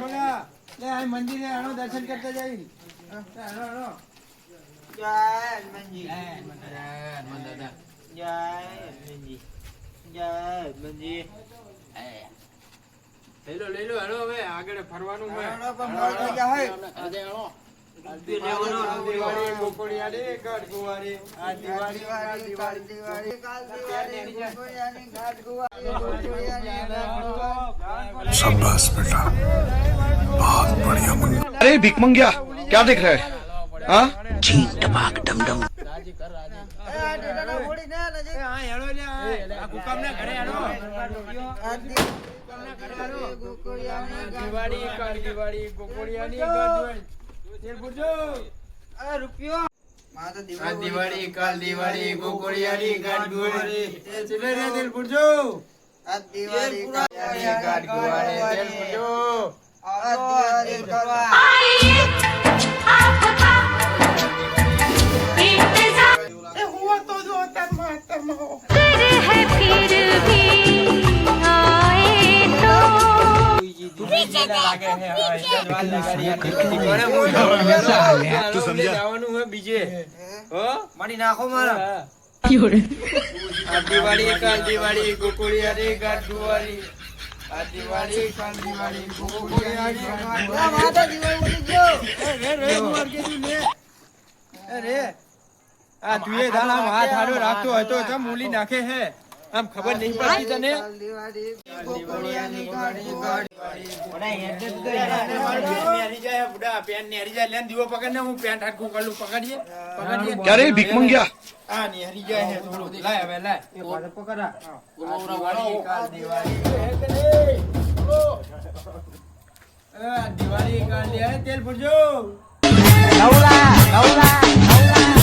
બોલા, લે આ મંદિરે આનો દર્શન કરતા જઈ. જય હનુમાનજી જય હનુમાન દાદા. જય હનુમાનજી જય હનુમાનજી લઈ લો લઈ લો હાલો હવે આગળ ફરવાનું હોય હાલો, પણ મોડું થઈ જાય. આજે હાલો. દિવાળી, દિવાળી, ગોકળિયાની, ગઢગુવારી. આ દિવાળી, કાલ દિવાળી. દિવાળી, કાલ દિવાળી, ગોકળિયાની ઘાટ ગુવારી, ગોકળિયાની ઘાટ ગુવારી. शाबाश बेटा बहुत बढ़िया मंगा अरे भिक मंगिया क्या देख रहा है हाँ छी टपाक डम डम રાજી કર, રાજી. એ, આ ટેટાના ફોડી ને નજીક. એ, હા, હેલો લે, આ. આ કુકમના ઘરે હેલો. આ દિવાળી, ગોકળિયાની ઘાટ દિવાળી, કાલ દિવાળી, ગોકળિયાની, ગઢ તેલ પૂરજો. આ રૂપિયો. માં તો આ દિવાળી કાલ દિવાળી, ગોકળિયાની, ગઢગુવારી. એ ચીલે રે, તેલ પૂરજો. આ દિવાળી દિવાળી, દિલ પૂરજો. આ દિવાળી કરવા. બીજે. હો? મળી નાખો મારા. દિવાળી કાલ દિવાળી દિવાળી. આ દિવાળી કાલ દિવાળી આ તુએ દાલ હાથ હારો રાખતો હોય તો મૂલી નાખે હે. આમ ખબર નહીં પડતી તને? ક્યારે ભીખ મંગ્યા દિવાળી. કાઢી તેલ ભરજો. નવલા નવલા નવલા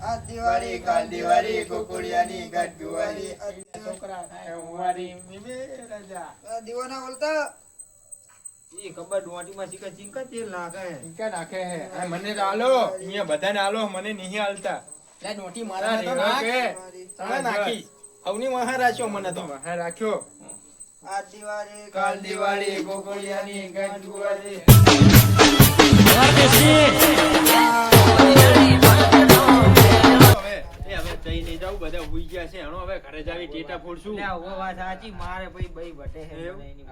દિવાળી કાલ દિવાળી ગુવારી છોકરા થાય હુંવારી મીમે રાજા. દીવાના બોલતા ઈ ખબર ડોટીમાં ચીકા ચીકા તેલ નાખે. નાખે હે. મને તો આલો અહીંયા બધાને આલો મને નહીં હાલતા. લે મારા તો નાખ. અવની મહા રાખ્યો મને તો. હા રાખ્યો. આ દિવાળી કાલ દિવાળી ગોકળિયાની ગાંઠ ગુવારી ગયા છે. એનો હવે ઘરે જાવી ટેટા ફોડશું લે ઓ વાત સાચી મારે ભાઈ ભાઈ બટે હે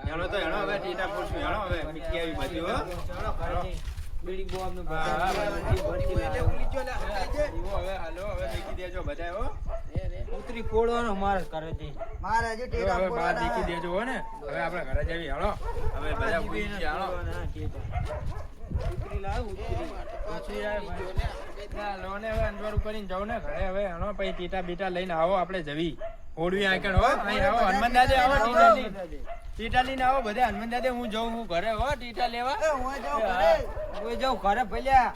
એનો તો એનો હવે ટેટા ફોડશું એનો હવે મીઠી આવી બાજુ હો. ચાલો ઘરે જઈ બીડી બોમનું હા, હવે હાલો હવે દેખી દેજો બધા હો. ઉતરી ફોડવાનો મારે કરે છે મારે હજી જો ટેટા હવે બહાર દેખી દેજો હો ને. હવે આપણે ઘરે જવી હાલો. હવે બધા ઉઈ ગયા હાલો. ઉતરી લાવ ઉતરી. પછી આ ના, ને હવે અંજવાળું કરીને જાઓ ને ઘરે હવે હાલો પછી ટીટા બીટા લઈને આવો આપણે જવી. હોડવી આંકણ હો અહીં આવો હનુમાન દાદે આવો ટીટા લઈને. આવો બધા હનુમાન દાદે હું જઉં હું ઘરે હો ટીટા લેવા. હું જાઉં ઘરે. હું જાઉં ઘરે ભલ્યા.